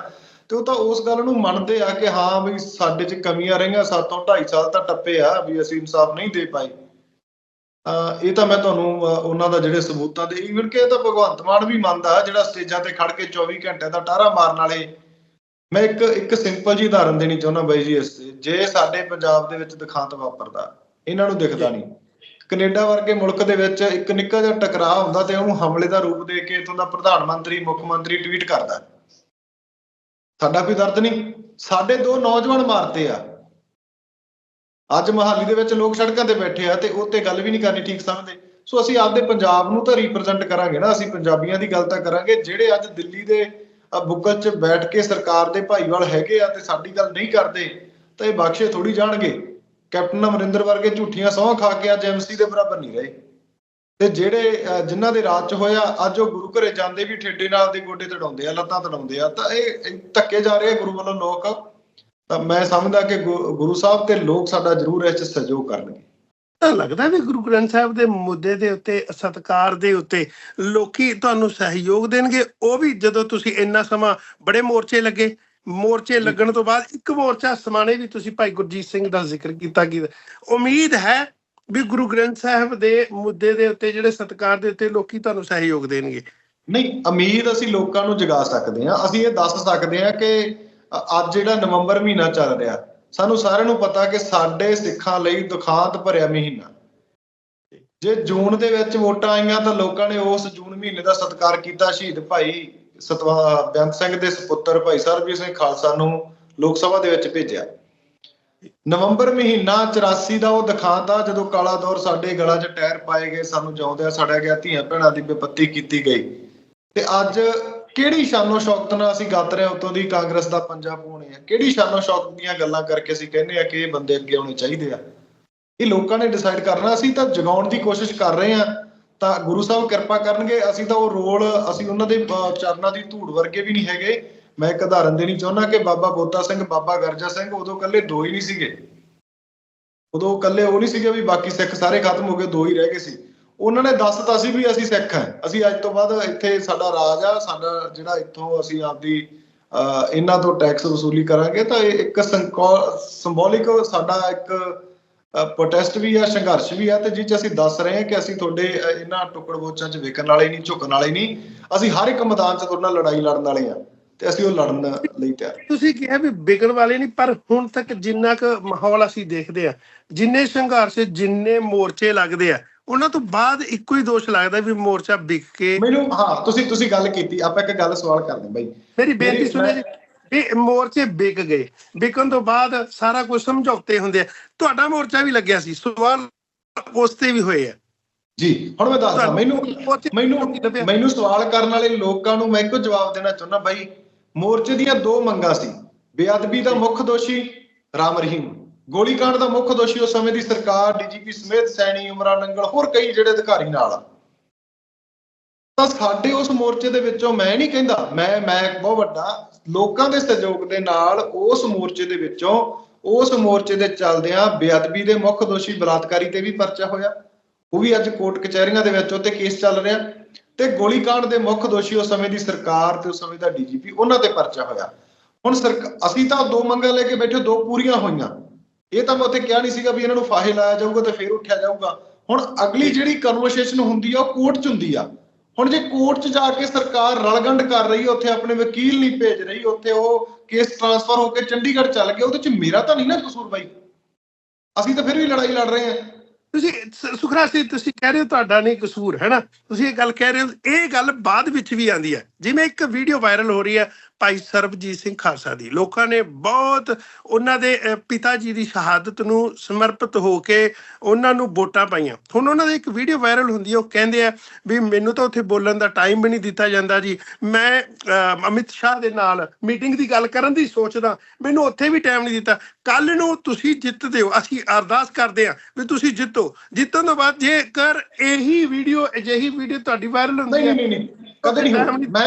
ਤੇ ਉਹ ਤਾਂ ਉਸ ਗੱਲ ਨੂੰ ਮੰਨਦੇ ਆ ਕਿ ਹਾਂ ਵੀ ਸਾਡੇ 'ਚ ਕਮੀਆਂ ਰਹੀਆਂ ਸਾਤੋਂ 2.5 ਸਾਲ ਤਾਂ ਟੱਪੇ ਆ ਵੀ ਅਸੀਂ ਇਨਸਾਫ ਨਹੀਂ ਦੇ ਪਾਏ। ਇਹ ਤਾਂ ਮੈਂ ਤੁਹਾਨੂੰ ਉਹਨਾਂ ਦਾ ਜਿਹੜੇ ਸਬੂਤਾਂ ਦੇ ਈਵਨ ਕਿ ਇਹ ਤਾਂ ਭਗਵੰਤ ਮਾਨ ਵੀ ਮੰਨਦਾ ਜਿਹੜਾ ਸਟੇਜਾਂ ਤੇ ਖੜ ਕੇ 24 ਘੰਟੇ ਦਾ ਟਾਰਾ ਮਾਰਨ ਵਾਲੇ ਮੈਂ ਇੱਕ ਇੱਕ ਸਿੰਪਲ ਜੀ ਉਦਾਹਰਨ ਦੇਣੀ ਚਾਹੁੰਦਾ ਬਾਈ ਜੀ ਇਸ ਜੇ ਸਾਡੇ ਪੰਜਾਬ ਦੇ ਵਿੱਚ ਦਿਖਾਂਤ ਵਾਪਰਦਾ ਇਹਨਾਂ ਨੂੰ ਦਿਖਦਾ ਨਹੀਂ। ਕੈਨੇਡਾ ਵਰਗੇ ਮੁਲਕ ਦੇ ਵਿੱਚ ਇੱਕ ਨਿੱਕਾ ਜਿਹਾ ਟਕਰਾਅ ਹੁੰਦਾ ਤੇ ਉਹਨੂੰ ਹਮਲੇ ਦਾ ਰੂਪ ਦੇ ਕੇ ਇਥੋਂ ਦਾ ਪ੍ਰਧਾਨ ਮੰਤਰੀ ਮੁੱਖ ਮੰਤਰੀ ਟਵੀਟ ਕਰਦਾ। ਸਾਡਾ ਕੋਈ ਦਰਦ ਨਹੀਂ। ਸਾਡੇ ਦੋ ਨੌਜਵਾਨ ਮਾਰਤੇ ਆ। ਅੱਜ ਮਹਾਲੀ ਦੇ ਵਿੱਚ ਲੋਕ ਸੜਕਾਂ ਤੇ ਬੈਠੇ ਆ ਤੇ ਉਹ ਤੇ ਗੱਲ ਵੀ ਨਹੀਂ ਕਰਨੀ ਠੀਕ ਸਮਝਦੇ। ਸੋ ਅਸੀਂ ਆਪਦੇ ਪੰਜਾਬ ਨੂੰ ਤਾਂ ਰਿਪਰੈਜ਼ੈਂਟ ਕਰਾਂਗੇ ਨਾ ਅਸੀਂ ਪੰਜਾਬੀਆਂ ਦੀ ਗੱਲ ਤਾਂ ਕਰਾਂਗੇ ਜਿਹੜੇ ਅੱਜ ਦਿੱਲੀ ਦੇ ਬੁੱਕਲ 'ਚ ਬੈਠ ਕੇ ਸਰਕਾਰ ਦੇ ਭਾਈਵਾਲ ਹੈਗੇ ਆ ਤੇ ਸਾਡੀ ਗੱਲ ਨਹੀਂ ਕਰਦੇ ਤਾਂ ਇਹ ਬਖਸ਼ੇ ਥੋੜੀ ਜਾਣਗੇ। ਕੈਪਟਨ ਅਮਰਿੰਦਰ ਵਰਗੇ ਝੂਠੀਆਂ ਸਹੁੰ ਖਾ ਕੇ ਅੱਜ ਐਮਸੀ ਦੇ ਬਰਾਬਰ ਨਹੀਂ ਰਹੇ। ਤੇ ਜਿਹੜੇ ਅਹ, ਜਿਨ੍ਹਾਂ ਦੇ ਰਾਜ ਚ ਹੋਇਆ ਅੱਜ ਉਹ ਗੁਰੂ ਘਰੇ ਜਾਂਦੇ ਵੀ ਠੇਡੇ ਨਾਲ ਦੇ ਗੋਡੇ ਤੜਾਉਂਦੇ ਆ ਲੱਤਾਂ ਤੜਾਉਂਦੇ ਆ ਤਾਂ ਇਹ ਧੱਕੇ ਜਾ ਰਹੇ ਆ ਗੁਰੂ ਵੱਲੋਂ ਲੋਕ। ਤਾਂ ਮੈਂ ਸਮਝਦਾ ਕਿ ਗੁ- ਗੁਰੂ ਸਾਹਿਬ ਤੇ ਲੋਕ ਸਾਡਾ ਜ਼ਰੂਰ ਇਸ ਚ ਸਹਿਯੋਗ ਕਰਨਗੇ। ਤਾਂ ਲੱਗਦਾ ਵੀ ਗੁਰੂ ਗ੍ਰੰਥ ਸਾਹਿਬ ਦੇ ਮੁੱਦੇ ਦੇ ਉੱਤੇ ਸਤਕਾਰ ਦੇ ਉੱਤੇ ਲੋਕੀ ਤੁਹਾਨੂੰ ਸਹਿਯੋਗ ਦੇਣਗੇ। ਉਹ ਵੀ ਜਦੋਂ ਤੁਸੀਂ ਇੰਨਾ ਸਮਾਂ ਬੜੇ ਮੋਰਚੇ ਲੱਗੇ ਮੋਰਚੇ ਲੱਗਣ ਤੋਂ ਬਾਅਦ ਇੱਕ ਮੋਰਚਾ ਸਮਾਣੇ ਵੀ ਤੁਸੀਂ ਭਾਈ ਗੁਰਜੀਤ ਸਿੰਘ ਦਾ ਜ਼ਿਕਰ ਕੀਤਾ ਕਿ ਉਮੀਦ ਹੈ ਵੀ ਗੁਰੂ ਗ੍ਰੰਥ ਸਾਹਿਬ ਦੇ ਮੁੱਦੇ ਦੇ ਉੱਤੇ ਜਿਹੜੇ ਸਤਕਾਰ ਦੇ ਉੱਤੇ ਲੋਕੀ ਤੁਹਾਨੂੰ ਸਹਿਯੋਗ ਦੇਣਗੇ। ਨਹੀਂ ਉਮੀਦ ਅਸੀਂ ਲੋਕਾਂ ਨੂੰ ਜਗਾ ਸਕਦੇ ਹਾਂ। ਅਸੀਂ ਇਹ ਦੱਸ ਸਕਦੇ ਹਾਂ ਕਿ ਅੱਜ ਜਿਹੜਾ ਨਵੰਬਰ ਮਹੀਨਾ ਚੱਲ ਰਿਹਾ ਸਾਨੂੰ ਸਾਰਿਆਂ ਨੂੰ ਪਤਾ ਕਿ ਸਾਡੇ ਸਿੱਖਾਂ ਲਈ ਦੁਖਾਂਤ ਭਰਿਆ ਮਹੀਨਾ। ਜੇ ਜੂਨ ਦੇ ਵਿੱਚ ਵੋਟਾਂ ਆਈਆਂ ਤਾਂ ਲੋਕਾਂ ਨੇ ਉਸ ਜੂਨ ਮਹੀਨੇ ਦਾ ਸਤਿਕਾਰ ਕੀਤਾ। ਸ਼ਹੀਦ ਭਾਈ ਸਤਵਾ ਬੇਅੰਤ ਸਿੰਘ ਦੇ ਸੁਪੁੱਤਰ ਭਾਈ ਸਰਬਜੀਤ ਸਿੰਘ ਖਾਲਸਾ ਨੂੰ ਲੋਕ ਸਭਾ ਦੇ ਵਿੱਚ ਭੇਜਿਆ। ਨਵੰਬਰ ਮਹੀਨਾ 84 ਦਾ ਉਹ ਦਿਖਾਂਤ ਆ, ਜਦੋਂ ਕਾਲਾ ਦੌਰ ਸਾਡੇ ਗਲਾਂ 'ਚ ਟਾਇਰ ਪਾਏ ਗਏ, ਸਾਨੂੰ ਜਿਉਂਦਿਆਂ ਸੜਿਆ ਗਿਆ ਧੀਆਂ ਭੈਣਾਂ ਦੀ ਬੇਪਤੀ ਕੀਤੀ ਗਈ। ਤੇ ਅੱਜ ਕਿਹੜੀ ਸ਼ਾਨੋ ਸ਼ੌਕਤ ਨਾਲ ਅਸੀਂ ਗੱਤ ਰਹੇ ਹਾਂ? ਉਤੋਂ ਦੀ ਕਾਂਗਰਸ ਦਾ ਪੰਜਾਬ ਹੋਣੇ ਆ ਕਿਹੜੀ ਸ਼ਾਨੋ ਸ਼ੌਕਤ ਦੀਆਂ ਗੱਲਾਂ ਕਰਕੇ ਅਸੀਂ ਕਹਿੰਦੇ ਆ ਕਿ ਇਹ ਬੰਦੇ ਅੱਗੇ ਆਉਣੇ ਚਾਹੀਦੇ ਆ? ਇਹ ਲੋਕਾਂ ਨੇ ਡਿਸਾਈਡ ਕਰਨਾ, ਅਸੀਂ ਤਾਂ ਜਗਾਉਣ ਦੀ ਕੋਸ਼ਿਸ਼ ਕਰ ਰਹੇ ਆ ਤਾਂ ਗੁਰੂ ਸਾਹਿਬ ਕਿਰਪਾ ਕਰਨਗੇ, ਅਸੀਂ ਤਾਂ ਉਹ ਰੋਲ, ਅਸੀਂ ਉਹਨਾਂ ਦੇ ਚਰਨਾਂ ਦੀ ਧੂੜ ਵਰਗੇ ਵੀ ਨਹੀਂ ਹੈਗੇ। ਮੈਂ ਇੱਕ ਉਦਾਹਰਨ ਦੇਣੀ ਚਾਹੁੰਦਾ ਕਿ ਬਾਬਾ ਬੋਤਾ ਸਿੰਘ, ਬਾਬਾ ਗਰਜਾ ਸਿੰਘ, ਉਦੋਂ ਇਕੱਲੇ ਦੋ ਹੀ ਨਹੀਂ ਸੀਗੇ। ਉਦੋਂ ਇਕੱਲੇ ਉਹ ਨਹੀਂ ਸੀਗੇ ਵੀ ਬਾਕੀ ਸਿੱਖ ਸਾਰੇ ਖਤਮ ਹੋ ਗਏ, ਦੋ ਹੀ ਰਹਿ ਗਏ ਸੀ। ਉਹਨਾਂ ਨੇ ਦੱਸਤਾ ਸੀ ਵੀ ਅਸੀਂ ਸਿੱਖ ਹਾਂ। ਅਸੀਂ ਅੱਜ ਤੋਂ ਬਾਅਦ ਇੱਥੇ ਸਾਡਾ ਰਾਜ ਆ, ਸਾਡਾ ਜਿਹੜਾ ਇੱਥੋਂ ਅਸੀਂ ਆਪਦੀ ਇਹਨਾਂ ਤੋਂ ਟੈਕਸ ਵਸੂਲੀ ਕਰਾਂਗੇ, ਤਾਂ ਇਹ ਇੱਕ ਸਿੰਬੋਲਿਕ ਸਾਡਾ ਇੱਕ ਪ੍ਰੋਟੈਸਟ ਵੀ ਆ, ਸੰਘਰਸ਼ ਵੀ ਆ, ਤੇ ਜਿਹ ਅਸੀਂ ਦੱਸ ਰਹੇ ਹਾਂ ਕਿ ਅਸੀਂ ਤੁਹਾਡੇ ਇਹਨਾਂ ਟੁਕੜ ਬੋਚਾਂ 'ਚ ਵੇਖਣ ਵਾਲੇ ਨਹੀਂ, ਝੁਕਣ ਵਾਲੇ ਨਹੀਂ। ਅਸੀਂ ਹਰ ਇੱਕ ਮੈਦਾਨ 'ਚ ਤੁਹਾਡੇ ਨਾਲ ਲੜਾਈ ਲੜਨ ਵਾਲੇ ਆ ਤੇ ਅਸੀਂ ਉਹ ਲੜਨ ਲਈ ਤਿਆਰ ਤੁਸੀਂ ਕਿਹਾ ਵੀ ਵਿਗੜ ਵਾਲੇ ਨਹੀਂ, ਪਰ ਹੁਣ ਤੱਕ ਜਿੰਨਾ ਕੁ ਮਾਹੌਲ ਅਸੀਂ ਦੇਖਦੇ ਆ ਜਿੰਨੇ ਸੰਘਰਸ਼, ਜਿੰਨੇ ਮੋਰਚੇ ਲੱਗਦੇ ਆ ਉਹਨਾਂ ਤੋਂ ਬਾਅਦ ਇੱਕੋ ਹੀ ਦੋਸ਼ ਲੱਗਦਾ ਵੀ ਮੋਰਚਾ ਵਿਕ ਕੇ ਮੈਨੂੰ ਹਾਂ ਤੁਸੀਂ ਤੁਸੀਂ ਗੱਲ ਕੀਤੀ ਆਪਾਂ ਇੱਕ ਗੱਲ ਸਵਾਲ ਕਰਦੇ ਬਾਈ। ਮੇਰੀ ਬੇਨਤੀ ਸੁਣੋ ਜੀ ਵੀ ਮੋਰਚੇ ਵਿਕ ਗਏ। ਵਿਕਣ ਤੋਂ ਬਾਅਦ ਸਾਰਾ ਕੁਝ ਸਮਝੌਤੇ ਹੁੰਦੇ ਆ। ਤੁਹਾਡਾ ਮੋਰਚਾ ਵੀ ਲੱਗਿਆ ਸੀ ਸਵਾਲ ਉਸ ਤੇ ਵੀ ਹੋਏ ਆ। ਜੀ ਹੁਣ ਮੈਂ ਦੱਸਦਾ ਮੈਨੂੰ ਮੈਨੂੰ। ਮੈਨੂੰ ਸਵਾਲ ਕਰਨ ਵਾਲੇ ਲੋਕਾਂ ਨੂੰ ਮੈਂ ਇੱਕੋ ਜਵਾਬ ਦੇਣਾ ਚਾਹੁੰਦਾ ਬਾਈ। ਮੋਰਚੇ ਦੀਆਂ ਦੋ ਮੰਗਾਂ ਸੀ ਬੇਅਦਬੀ ਦਾ ਮੁੱਖ ਦੋਸ਼ੀ ਰਾਮ ਰਹੀਮ। ਗੋਲੀकांड ਦਾ ਮੁੱਖ ਦੋਸ਼ੀ ਉਸ ਸਮੇਂ ਦੀ ਸਰਕਾਰ, ਡੀਜੀਪੀ ਸਮੇਤ ਸੈਣੀ, ਉਮਰਾ, ਨੰਗਲ, ਹੋਰ ਕਈ ਜਿਹੜੇ ਅਧਿਕਾਰੀ ਨਾਲ। ਤਾਂ ਸਾਡੇ ਉਸ ਮੋਰਚੇ ਦੇ ਵਿੱਚੋਂ ਮੈਂ ਨਹੀਂ ਕਹਿੰਦਾ, ਮੈਂ ਮੈਂ ਬਹੁਤ ਵੱਡਾ, ਲੋਕਾਂ ਦੇ ਸਹਿਯੋਗ ਦੇ ਨਾਲ ਉਸ ਮੋਰਚੇ ਦੇ ਵਿੱਚੋਂ, ਉਸ ਮੋਰਚੇ ਦੇ ਚੱਲਦਿਆਂ ਬੇਅਦਬੀ ਦੇ ਮੁੱਖ ਦੋਸ਼ੀ ਬਲਾਤਕਾਰੀ ਤੇ ਵੀ ਪਰਚਾ ਹੋਇਆ। ਉਹ ਵੀ ਅੱਜ ਕੋਰਟ ਕਚਹਿਰੀਆਂ ਦੇ ਵਿੱਚ ਉਹਤੇ ਕੇਸ ਚੱਲ ਰਿਹਾ। ਤੇ ਗੋਲੀकांड ਦੇ ਮੁੱਖ ਦੋਸ਼ੀ ਉਸ ਸਮੇਂ ਦੀ ਸਰਕਾਰ ਤੇ ਉਸ ਸਮੇਂ ਦਾ ਡੀਜੀਪੀ, ਉਹਨਾਂ ਤੇ ਪਰਚਾ ਹੋਇਆ। ਹੁਣ ਸਰ ਅਸੀਂ ਤਾਂ ਦੋ ਮੰਗਾਂ ਲੈ ਕੇ ਬੈਠੇ, ਦੋ ਪੂਰੀਆਂ ਹੋਈਆਂ। ਇਹ ਤਾਂ ਮੈਂ ਉੱਥੇ ਕਿਹਾ ਨਹੀਂ ਸੀਗਾ ਵੀ ਇਹਨਾਂ ਨੂੰ ਫਾਹੇ ਲਾਇਆ ਜਾਊਗਾ ਤੇ ਫੇਰ ਉੱਠਿਆ ਜਾਊਗਾ। ਹੁਣ ਅਗਲੀ ਜਿਹੜੀ ਕਨਵਰਸੇਸ਼ਨ ਹੁੰਦੀ ਆ, ਉਹ ਕੋਰਟ 'ਚ ਹੁੰਦੀ ਆ। ਹੁਣ ਜੇ ਕੋਰਟ 'ਚ ਜਾ ਕੇ ਸਰਕਾਰ ਰਲਗੰਡ ਕਰ ਰਹੀ ਹੈ ਉੱਥੇ ਆਪਣੇ ਵਕੀਲ ਨਹੀਂ ਭੇਜ ਰਹੀ, ਉੱਥੇ ਉਹ ਕੇਸ ਟ੍ਰਾਂਸਫਰ ਹੋ ਕੇ ਚੰਡੀਗੜ੍ਹ ਚੱਲ ਗਿਆ, ਉਹਦੇ 'ਚ ਮੇਰਾ ਤਾਂ ਨਹੀਂ ਨਾ ਕਸੂਰ ਬਾਈ। ਅਸੀਂ ਤਾਂ ਫਿਰ ਵੀ ਲੜਾਈ ਲੜ ਰਹੇ ਹਾਂ ਤੁਸੀਂ ਸੁਖਰਾਜ ਜੀ ਤੁਸੀਂ ਕਹਿ ਰਹੇ ਹੋ ਤੁਹਾਡਾ ਨਹੀਂ ਕਸੂਰ ਹੈ ਨਾ ਤੁਸੀਂ ਇਹ ਗੱਲ ਕਹਿ ਰਹੇ ਹੋ, ਇਹ ਗੱਲ ਬਾਅਦ ਵਿੱਚ ਵੀ ਆਂਦੀ ਹੈ ਜਿਵੇਂ ਇੱਕ ਵੀਡੀਓ ਵਾਇਰਲ ਹੋ ਰਹੀ ਹੈ ਭਾਈ ਸਰਬਜੀਤ ਸਿੰਘ ਖਾਲਸਾ ਦੀ। ਲੋਕਾਂ ਨੇ ਬਹੁਤ ਉਹਨਾਂ ਦੇ ਪਿਤਾ ਜੀ ਦੀ ਸ਼ਹਾਦਤ ਨੂੰ ਸਮਰਪਿਤ ਹੋ ਕੇ ਉਹਨਾਂ ਨੂੰ ਵੋਟਾਂ ਪਾਈਆਂ। ਹੁਣ ਉਹਨਾਂ ਦੀ ਇੱਕ ਵੀਡੀਓ ਵਾਇਰਲ ਹੁੰਦੀ ਹੈ ਉਹ ਕਹਿੰਦੇ ਆ ਵੀ ਮੈਨੂੰ ਤਾਂ ਉੱਥੇ ਬੋਲਣ ਦਾ ਟਾਈਮ ਵੀ ਨਹੀਂ ਦਿੱਤਾ ਜਾਂਦਾ ਜੀ। ਮੈਂ ਅਮਿਤ ਸ਼ਾਹ ਦੇ ਨਾਲ ਮੀਟਿੰਗ ਦੀ ਗੱਲ ਕਰਨ ਦੀ ਸੋਚਦਾ, ਮੈਨੂੰ ਉੱਥੇ ਵੀ ਟਾਈਮ ਨਹੀਂ ਦਿੱਤਾ। ਕੱਲ ਨੂੰ ਤੁਸੀਂ ਜਿੱਤਦੇ ਹੋ ਅਸੀਂ ਅਰਦਾਸ ਕਰਦੇ ਹਾਂ ਵੀ ਤੁਸੀਂ ਜਿੱਤੋ। ਜਿੱਤਣ ਤੋਂ ਬਾਅਦ ਜੇਕਰ ਇਹੀ ਵੀਡੀਓ ਅਜਿਹੀ ਵੀਡੀਓ ਤੁਹਾਡੀ ਵਾਇਰਲ ਹੁੰਦੀ ਹੈ ਨਹੀਂ ਨਹੀਂ। ਕਦੇ ਨਹੀਂ। ਮੈਂ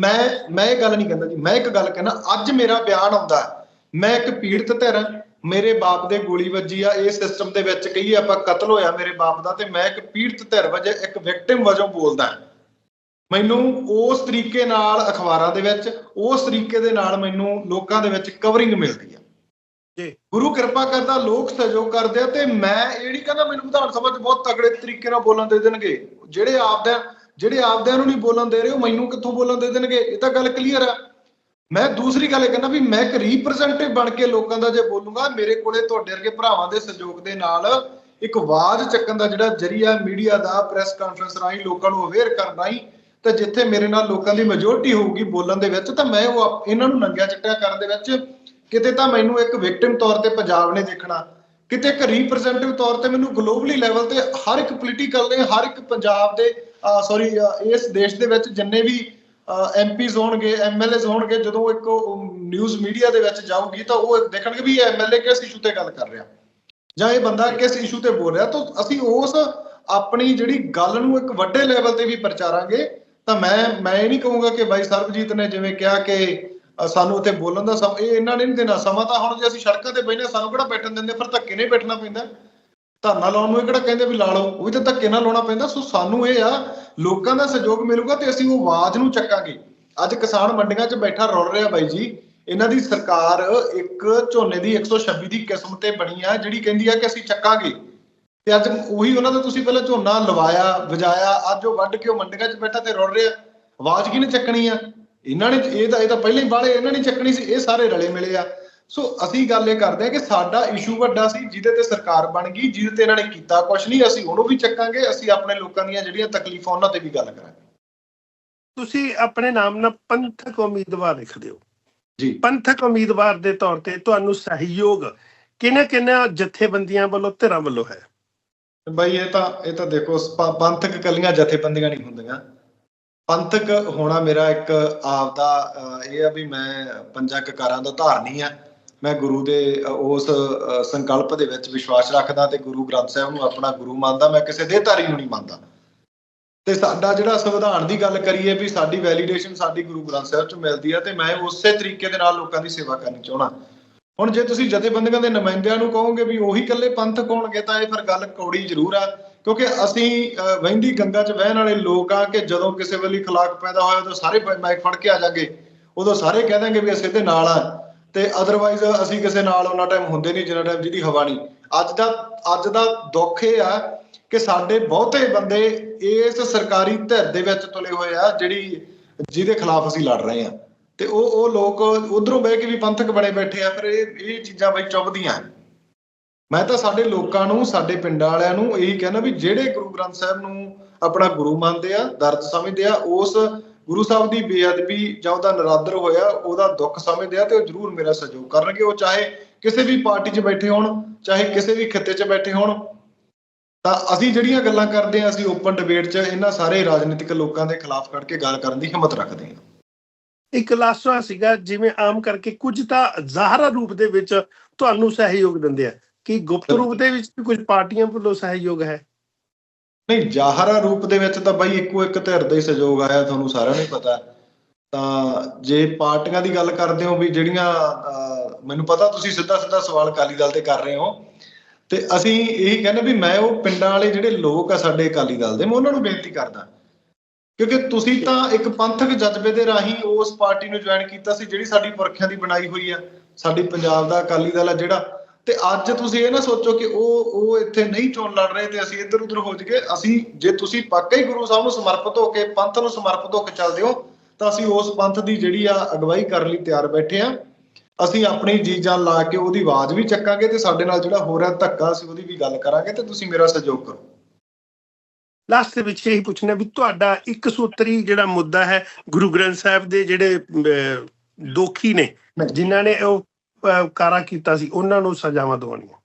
ਮੈਂ ਮੈਂ ਇਹ ਗੱਲ ਨਹੀਂ ਕਹਿੰਦਾ ਜੀ। ਮੈਂ ਇੱਕ ਗੱਲ ਕਹਿੰਦਾ ਅੱਜ ਮੇਰਾ ਬਿਆਨ ਆਉਂਦਾ। ਮੈਂ ਇੱਕ ਪੀੜਤ ਧਿਰ ਮੇਰੇ ਬਾਪ ਦੇ ਗੋਲੀ ਵੱਜੀ ਆ। ਇਹ ਸਿਸਟਮ ਦੇ ਵਿੱਚ ਕਹੀਏ ਆਪਾਂ ਕਤਲ ਹੋਇਆ ਮੇਰੇ ਬਾਪ ਦਾ ਤੇ ਮੈਂ ਇੱਕ ਪੀੜਤ ਧਿਰ ਵਜੇ ਇੱਕ ਵਿਕਟਿਮ ਵਜੋਂ ਬੋਲਦਾ। ਮੈਨੂੰ ਉਸ ਤਰੀਕੇ ਨਾਲ ਅਖਬਾਰਾਂ ਦੇ ਵਿੱਚ ਉਸ ਤਰੀਕੇ ਦੇ ਨਾਲ ਮੈਨੂੰ ਲੋਕਾਂ ਦੇ ਵਿੱਚ ਕਵਰਿੰਗ ਮਿਲਦੀ ਆ। ਜੀ। ਗੁਰੂ ਕਿਰਪਾ ਕਰਦਾ ਲੋਕ ਸਹਿਯੋਗ ਕਰਦੇ ਆ ਤੇ ਮੈਂ ਇਹ ਨਹੀਂ ਕਹਿੰਦਾ ਮੈਨੂੰ ਵਿਧਾਨ ਸਭਾ 'ਚ ਬਹੁਤ ਤਗੜੇ ਤਰੀਕੇ ਨਾਲ ਬੋਲਣ ਦੇ ਦੇਣਗੇ। ਜਿਹੜੇ ਆਪਦੇ ਜਿਹੜੇ ਆਪਦਿਆਂ ਨੂੰ ਨਹੀਂ ਬੋਲਣ ਦੇ ਰਹੇ, ਉਹ ਮੈਨੂੰ ਕਿੱਥੋਂ ਬੋਲਣ ਦੇ ਦੇਣਗੇ? ਇਹ ਤਾਂ ਗੱਲ ਕਲੀਅਰ ਆ। ਮੈਂ ਦੂਸਰੀ ਗੱਲ ਇਹ ਕਹਿੰਦਾ ਵੀ ਮੈਂ ਇੱਕ ਰਿਪਰੈਜ਼ੈਂਟੇਟਿਵ ਬਣ ਕੇ ਲੋਕਾਂ ਦਾ ਜੇ ਬੋਲੂੰਗਾ, ਮੇਰੇ ਕੋਲੇ ਤੁਹਾਡੇ ਵਰਗੇ ਭਰਾਵਾਂ ਦੇ ਸਹਿਯੋਗ ਦੇ ਨਾਲ ਇੱਕ ਆਵਾਜ਼ ਚੱਕਣ ਦਾ ਜਿਹੜਾ ਜਰੀਆ ਮੀਡੀਆ ਦਾ ਪ੍ਰੈਸ ਕਾਨਫਰੰਸ ਰਾਹੀਂ ਲੋਕਾਂ ਨੂੰ ਅਵੇਅਰ ਕਰਨਾ ਹੀ ਤੇ ਜਿੱਥੇ ਮੇਰੇ ਨਾਲ ਲੋਕਾਂ ਦੀ ਮੈਜੋਰਟੀ ਹੋਊਗੀ ਬੋਲਣ ਦੇ ਵਿੱਚ, ਤਾਂ ਮੈਂ ਉਹ ਇਹਨਾਂ ਨੂੰ ਨੰਗਿਆ ਚਿੱਟਿਆ ਕਰਨ ਦੇ ਵਿੱਚ ਕਿਤੇ ਤਾਂ ਮੈਨੂੰ ਇੱਕ ਵਿਕਟਿਮ ਤੌਰ ਤੇ ਪੰਜਾਬ ਨੇ ਦੇਖਣਾ। ਕਿਤੇ ਇੱਕ ਰਿਪਰੈਜ਼ੈਂਟੇਟਿਵ ਤੌਰ ਤੇ ਮੈਨੂੰ ਗਲੋਬਲੀ ਲੈਵਲ ਤੇ ਹਰ ਇੱਕ ਪੋਲੀਟੀਕਲ ਨੇ ਹਰ ਇੱਕ ਪੰਜਾਬ ਦੇ ਸੌਰੀ ਇਸ ਦੇਸ਼ ਦੇ ਵਿੱਚ ਜਿੰਨੇ ਵੀ ਐਮਪੀਜ਼ ਹੋਣਗੇ ਐਮਐਲਏਜ਼ ਹੋਣਗੇ, ਜਦੋਂ ਇੱਕ ਨਿਊਜ਼ ਮੀਡੀਆ ਦੇ ਵਿੱਚ ਜਾਊਗੀ ਤਾਂ ਉਹ ਦੇਖਣਗੇ ਵੀ ਐਮਐਲਏ ਕਿਸ ਇਸ਼ੂ ਤੇ ਗੱਲ ਕਰ ਰਿਹਾ। ਜਾਂ ਇਹ ਬੰਦਾ ਕਿਸ ਇਸ਼ੂ ਤੇ ਬੋਲ ਰਿਹਾ। ਤਾਂ ਅਸੀਂ ਉਸ ਆਪਣੀ ਜਿਹੜੀ ਗੱਲ ਨੂੰ ਇੱਕ ਵੱਡੇ ਲੈਵਲ ਤੇ ਵੀ ਪ੍ਰਚਾਰਾਂਗੇ, ਤਾਂ ਮੈਂ ਮੈਂ ਇਹ ਨਹੀਂ ਕਹੂੰਗਾ ਕਿ ਬਾਈ ਸਰਬਜੀਤ ਨੇ ਜਿਵੇਂ ਕਿਹਾ ਕਿ ਸਾਨੂੰ ਉੱਥੇ ਬੋਲਣ ਦਾ ਸਮਾਂ, ਇਹ ਇਹਨਾਂ ਨੇ ਨਹੀਂ ਦੇਣਾ। ਸਮਾਂ ਤਾਂ ਹੁਣ ਜੇ ਅਸੀਂ ਸੜਕਾਂ ਤੇ ਬੈਠੇ ਸਾਨੂੰ ਕਿਹੜਾ ਬੈਠਣ ਦਿੰਦੇ ਫਿਰ ਧੱਕੇ ਨਹੀਂ ਬੈਠਣਾ ਪੈਂਦਾ। ਧਰਨਾ ਲਾਉਣ ਨੂੰ ਇਹ ਕਿਹੜਾ ਕਹਿੰਦੇ ਵੀ ਲਾ ਲਓ, ਉਹ ਵੀ ਤਾਂ ਧੱਕੇ ਨਾਲ ਲਾਉਣਾ ਪੈਂਦਾ। ਸੋ ਸਾਨੂੰ ਇਹ ਆ, ਲੋਕਾਂ ਦਾ ਸਹਿਯੋਗ ਮਿਲੂਗਾ ਤੇ ਅਸੀਂ ਉਹ ਆਵਾਜ਼ ਨੂੰ ਚੱਕਾਂਗੇ। ਅੱਜ ਕਿਸਾਨ ਮੰਡੀਆਂ 'ਚ ਬੈਠਾ ਰੁਲ ਰਿਹਾ ਬਾਈ ਜੀ। ਇਹਨਾਂ ਦੀ ਸਰਕਾਰ ਇੱਕ ਝੋਨੇ ਦੀ 126 ਦੀ ਕਿਸਮ ਤੇ ਬਣੀ ਆ, ਜਿਹੜੀ ਕਹਿੰਦੀ ਆ ਕਿ ਅਸੀਂ ਚੱਕਾਂਗੇ। ਤੇ ਅੱਜ ਉਹੀ ਉਹਨਾਂ ਦਾ ਤੁਸੀਂ ਪਹਿਲਾਂ ਝੋਨਾ ਲਵਾਇਆ, ਵਜਾਇਆ, ਅੱਜ ਉਹ ਵੱਢ ਕੇ ਉਹ ਮੰਡੀਆਂ 'ਚ ਬੈਠਾ ਤੇ ਰੁਲ ਰਿਹਾ। ਆਵਾਜ਼ ਕਿਹਨੇ ਚੱਕਣੀ ਆ? ਇਹਨਾਂ ਨੇ, ਇਹ ਤਾਂ ਇਹ ਤਾਂ ਪਹਿਲਾਂ ਹੀ ਬਾਲੇ ਇਹਨਾਂ ਨੇ ਚੱਕਣੀ ਸੀ, ਇਹ ਸਾਰੇ ਰਲੇ ਮਿਲੇ ਆ। ਸੋ ਅਸੀਂ ਗੱਲ ਇਹ ਕਰਦੇ ਆ ਕਿ ਸਾਡਾ ਇਸ਼ੂ ਵੱਡਾ ਸੀ ਜਿਹਦੇ ਤੇ ਸਰਕਾਰ ਬਣ ਗਈ ਜਿਹਦੇ ਤੇ ਇਹਨਾਂ ਨੇ ਕੀਤਾ ਕੁਝ ਨਹੀਂ ਅਸੀਂ ਉਹਨੂੰ ਵੀ ਚੱਕਾਂਗੇ ਅਸੀਂ ਆਪਣੇ ਲੋਕਾਂ ਦੀਆਂ ਜਿਹੜੀਆਂ ਤਕਲੀਫਾਂ ਉਹਨਾਂ ਤੇ ਵੀ ਗੱਲ ਕਰਾਂਗੇ। ਤੁਸੀਂ ਆਪਣੇ ਨਾਮ ਨਾਲ ਪੰਥਕ ਉਮੀਦਵਾਰ ਲਿਖਦੇ ਹੋ ਜੀ। ਪੰਥਕ ਉਮੀਦਵਾਰ ਦੇ ਤੌਰ ਤੇ ਤੁਹਾਨੂੰ ਸਹਿਯੋਗ ਕਿਹਨਾਂ ਕਿਹਨਾਂ ਜਥੇਬੰਦੀਆਂ ਵੱਲੋਂ ਧਿਰਾਂ ਵੱਲੋਂ ਹੈ? ਬਈ ਇਹ ਤਾਂ ਇਹ ਤਾਂ ਦੇਖੋ ਪੰਥਕ ਕੱਲੀਆਂ ਜਥੇਬੰਦੀਆਂ ਨਹੀਂ ਹੁੰਦੀਆਂ। ਪੰਥਕ ਹੋਣਾ ਮੇਰਾ ਇੱਕ ਆਪਦਾ ਅਹ, ਇਹ ਆ ਵੀ ਮੈਂ ਪੰਜਾਂ ਕਕਾਰਾਂ ਦਾ ਧਾਰਨੀ ਆ। ਮੈਂ ਗੁਰੂ ਦੇ ਉਸ ਸੰਕਲਪ ਦੇ ਵਿੱਚ ਵਿਸ਼ਵਾਸ ਰੱਖਦਾ ਤੇ ਗੁਰੂ ਗ੍ਰੰਥ ਸਾਹਿਬ ਨੂੰ ਆਪਣਾ ਗੁਰੂ ਮੰਨਦਾ ਮੈਂ ਕਿਸੇ ਦੇਹਧਾਰੀ ਨੂੰ ਨਹੀਂ ਮੰਨਦਾ। ਤੇ ਸਾਡਾ ਜਿਹੜਾ ਸੰਵਿਧਾਨ ਦੀ ਗੱਲ ਕਰੀਏ ਵੀ ਸਾਡੀ ਵੈਲੀਡੇਸ਼ਨ ਸਾਡੀ ਗੁਰੂ ਗ੍ਰੰਥ ਸਾਹਿਬ ਚ ਮਿਲਦੀ ਹੈ ਤੇ ਮੈਂ ਉਸੇ ਤਰੀਕੇ ਦੇ ਨਾਲ ਲੋਕਾਂ ਦੀ ਸੇਵਾ ਕਰਨੀ ਚਾਹਣਾ ਹੁਣ ਜੇ ਤੁਸੀਂ ਜਥੇਬੰਦੀਆਂ ਦੇ ਨੁਮਾਇੰਦਿਆਂ ਨੂੰ ਕਹੋਗੇ ਵੀ ਉਹੀ ਇਕੱਲੇ ਪੰਥਕ ਹੋਣਗੇ ਤਾਂ ਇਹ ਫਿਰ ਗੱਲ ਕੌੜੀ ਜ਼ਰੂਰ ਆ ਕਿਉਂਕਿ ਅਸੀਂ ਅਹ, ਵਹਿੰਦੀ ਗੰਗਾ 'ਚ ਵਹਿਣ ਵਾਲੇ ਲੋਕ ਆ ਕਿ ਜਦੋਂ ਕਿਸੇ ਵੇਲੇ ਖਲਾਕ ਪੈਦਾ ਹੋਇਆ ਤਾਂ ਸਾਰੇ ਮਾਈਕ ਫੜ ਕੇ ਆ ਜਾਗੇ ਉਦੋਂ ਸਾਰੇ ਕਹਿ ਦਾਂਗੇ ਵੀ ਅਸੀਂ ਇਹਦੇ ਨਾਲ ਆ। ਤੇ ਅਦਰਵਾਈਜ਼ ਅਸੀਂ ਕਿਸੇ ਨਾਲ ਉਹਨਾਂ ਟਾਈਮ ਹੁੰਦੇ ਨਹੀਂ ਜਿੰਨਾ ਟਾਈਮ ਜਿਹਦੀ ਹਵਾ ਨਹੀਂ ਅੱਜ ਦਾ ਅੱਜ ਦਾ ਦੁੱਖ ਇਹ ਆ ਕਿ ਸਾਡੇ ਬਹੁਤੇ ਬੰਦੇ ਇਸ ਸਰਕਾਰੀ ਧਿਰ ਦੇ ਵਿੱਚ ਤੁਲੇ ਹੋਏ ਆ, ਜਿਹੜੀ, ਜਿਹਦੇ ਖਿਲਾਫ ਅਸੀਂ ਲੜ ਰਹੇ ਆ। ਤੇ ਉਹ ਉਹ ਲੋਕ ਉਧਰੋਂ ਬਹਿ ਕੇ ਵੀ ਪੰਥਕ ਬਣੇ ਬੈਠੇ ਆ, ਫਿਰ ਇਹ ਇਹ ਚੀਜ਼ਾਂ ਬਈ ਚੁੱਭਦੀਆਂ। ਮੈਂ ਤਾਂ ਸਾਡੇ ਲੋਕਾਂ ਨੂੰ, ਸਾਡੇ ਪਿੰਡਾਂ ਵਾਲਿਆਂ ਨੂੰ ਇਹੀ ਕਹਿਣਾ ਵੀ ਜਿਹੜੇ ਗੁਰੂ ਗ੍ਰੰਥ ਸਾਹਿਬ ਨੂੰ ਆਪਣਾ ਗੁਰੂ ਮੰਨਦੇ ਆ, ਦਰਦ ਸਮਝਦੇ ਆ, ਉਸ ਗੁਰੂ ਸਾਹਿਬ ਦੀ ਬੇਅਦਬੀ ਜਾਂ ਉਹਦਾ ਨਰਾਦਰ ਹੋਇਆ ਉਹਦਾ ਦੁੱਖ ਸਮਝਦੇ ਆ ਤੇ ਉਹ ਜ਼ਰੂਰ ਮੇਰਾ ਸਹਿਯੋਗ ਕਰਨਗੇ। ਉਹ ਚਾਹੇ ਕਿਸੇ ਵੀ ਪਾਰਟੀ 'ਚ ਬੈਠੇ ਹੋਣ ਚਾਹੇ ਕਿਸੇ ਵੀ ਖਿੱਤੇ 'ਚ ਬੈਠੇ ਹੋਣ ਤਾਂ ਅਸੀਂ ਜਿਹੜੀਆਂ ਗੱਲਾਂ ਕਰਦੇ ਆ ਅਸੀਂ ਓਪਨ ਡਿਬੇਟ 'ਚ ਇਹਨਾਂ ਸਾਰੇ ਰਾਜਨੀਤਿਕ ਲੋਕਾਂ ਦੇ ਖਿਲਾਫ ਖੜ ਕੇ ਗੱਲ ਕਰਨ ਦੀ ਹਿੰਮਤ ਰੱਖਦੇ ਆ ਇੱਕ ਲਾਸਟਾ ਸੀਗਾ ਜਿਵੇਂ ਆਮ ਕਰਕੇ ਕੁਝ ਤਾਂ ਜ਼ਾਹਰਾ ਰੂਪ ਦੇ ਵਿੱਚ ਤੁਹਾਨੂੰ ਸਹਿਯੋਗ ਦਿੰਦੇ ਆ। ਕਿ ਗੁਪਤ ਰੂਪ ਦੇ ਵਿੱਚ ਵੀ ਕੁਝ ਪਾਰਟੀਆਂ ਵੱਲੋਂ ਸਹਿਯੋਗ ਹੈ? ਨਹੀਂ, ਜ਼ਾਹਰਾ ਰੂਪ ਦੇ ਵਿੱਚ ਤਾਂ ਬਾਈ ਇੱਕੋ ਇੱਕ ਧਿਰ ਦਾ ਹੀ ਸਹਿਯੋਗ ਆਇਆ, ਤੁਹਾਨੂੰ ਸਾਰਿਆਂ ਨੂੰ ਪਤਾ ਤਾਂ ਜੇ ਪਾਰਟੀਆਂ ਦੀ ਗੱਲ ਕਰਦੇ ਹੋ ਵੀ ਜਿਹੜੀਆਂ ਮੈਨੂੰ ਪਤਾ ਤੁਸੀਂ ਸਿੱਧਾ ਸਿੱਧਾ ਸਵਾਲ ਅਕਾਲੀ ਦਲ ਤੇ ਕਰ ਰਹੇ ਹੋ। ਤੇ ਅਸੀਂ ਇਹੀ ਕਹਿੰਦੇ ਵੀ ਮੈਂ ਉਹ ਪਿੰਡਾਂ ਵਾਲੇ ਜਿਹੜੇ ਲੋਕ ਆ ਸਾਡੇ ਅਕਾਲੀ ਦਲ ਦੇ, ਮੈਂ ਉਹਨਾਂ ਨੂੰ ਬੇਨਤੀ ਕਰਦਾ। ਕਿਉਂਕਿ ਤੁਸੀਂ ਤਾਂ ਇੱਕ ਪੰਥਕ ਜਜ਼ਬੇ ਦੇ ਰਾਹੀਂ ਉਸ ਪਾਰਟੀ ਨੂੰ ਜੁਆਇਨ ਕੀਤਾ ਸੀ, ਜਿਹੜੀ ਸਾਡੀ ਪੁਰਖਿਆਂ ਦੀ ਬਣਾਈ ਹੋਈ ਆ। ਸਾਡੀ ਪੰਜਾਬ ਦਾ ਅਕਾਲੀ ਦਲ ਆ ਜਿਹੜਾ ਤੇ ਅੱਜ ਤੁਸੀਂ ਇਹ ਨਾ ਸੋਚੋ ਕਿ ਉਹ ਉਹ ਇੱਥੇ ਨਹੀਂ ਚੋਣ ਲੜ ਰਹੇ ਤੇ ਅਸੀਂ ਇੱਧਰ ਉੱਧਰ ਹੋ ਜਾਈਏ। ਅਸੀਂ ਜੇ ਤੁਸੀਂ ਪੱਕਾ ਹੀ ਗੁਰੂ ਸਾਹਿਬ ਨੂੰ ਸਮਰਪਿਤ ਹੋ ਕੇ ਪੰਥ ਨੂੰ ਸਮਰਪਿਤ ਹੋ ਕੇ ਚੱਲਦੇ ਹੋ ਤਾਂ ਅਸੀਂ ਉਸ ਪੰਥ ਦੀ ਜਿਹੜੀ ਆ ਅਗਵਾਈ ਕਰਨ ਲਈ ਤਿਆਰ ਬੈਠੇ ਆ ਅਸੀਂ ਆਪਣੀ ਜੀ ਜਾਨ ਲਾ ਕੇ ਉਹਦੀ ਆਵਾਜ਼ ਵੀ ਚੱਕਾਂਗੇ ਤੇ ਸਾਡੇ ਨਾਲ ਜਿਹੜਾ ਹੋ ਰਿਹਾ ਧੱਕਾ ਅਸੀਂ ਉਹਦੀ ਵੀ ਗੱਲ ਕਰਾਂਗੇ ਤੇ ਤੁਸੀਂ ਮੇਰਾ ਸਹਿਯੋਗ ਕਰੋ। ਲਾਸਟ ਦੇ ਵਿੱਚ ਇਹੀ ਪੁੱਛਣਾ ਵੀ ਤੁਹਾਡਾ ਇੱਕ ਸੂਤਰੀ ਜਿਹੜਾ ਮੁੱਦਾ ਹੈ ਗੁਰੂ ਗ੍ਰੰਥ ਸਾਹਿਬ ਦੇ ਜਿਹੜੇ ਦੋਖੀ ਨੇ ਜਿਨ੍ਹਾਂ ਨੇ ਉਹ ਕਾਰਾ ਕੀਤਾ ਸੀ ਉਹਨਾਂ ਨੂੰ ਸਜ਼ਾਵਾਂ ਦਿਵਾਉਣੀਆਂ